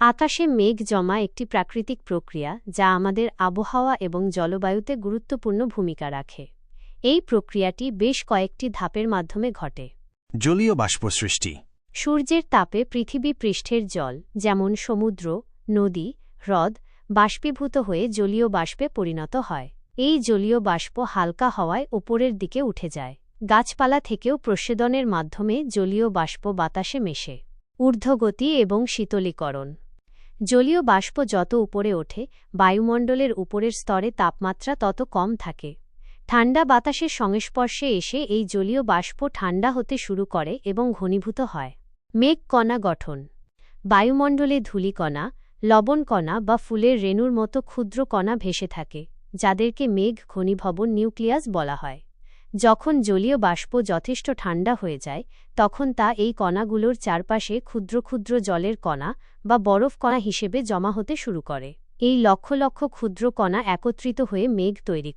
আকাশে মেঘ জমা একটি প্রাকৃতিক প্রক্রিয়া যা আমাদের আবহাওয়া এবং জলবায়ুতে গুরুত্বপূর্ণ ভূমিকা রাখে। এই প্রক্রিয়াটি বেশ কয়েকটি ধাপের মাধ্যমে ঘটে। জলীয় বাষ্প সৃষ্টি সূর্যের তাপে পৃথিবী পৃষ্ঠের জল যেমন সমুদ্র নদী হ্রদ বাষ্পীভূত হয়ে জলীয় বাষ্পে পরিণত হয়। এই জলীয় বাষ্প হালকা হওয়ায় ওপরের দিকে উঠে যায়। গাছপালা থেকেও প্রসেদনের মাধ্যমে জলীয় বাষ্প বাতাসে মেশে। ঊর্ধ্বগতি এবং শীতলীকরণ। জলীয় বাষ্প যত উপরে ওঠে, বায়ুমণ্ডলের উপরের স্তরে তাপমাত্রা তত কম থাকে। ঠান্ডা বাতাসের সংস্পর্শে এসে এই জলীয় বাষ্প ঠান্ডা হতে শুরু করে এবং ঘনীভূত হয়। মেঘ কণা গঠন। বায়ুমণ্ডলে ধূলিকণা লবণকণা বা ফুলের রেণুর মতো ক্ষুদ্র কণা ভেসে থাকে, যাদেরকে মেঘ ঘনীভবন নিউক্লিয়াস বলা হয়। যখন জলীয় বাষ্প যথেষ্ট ঠান্ডা হয়ে যায়, তখন তা এই কণাগুলোর চারপাশে ক্ষুদ্র ক্ষুদ্র জলের কণা বা বরফ কণা হিসেবে জমা হতে শুরু করে। এই লক্ষ লক্ষ ক্ষুদ্র কণা একত্রিত হয়ে মেঘ তৈরি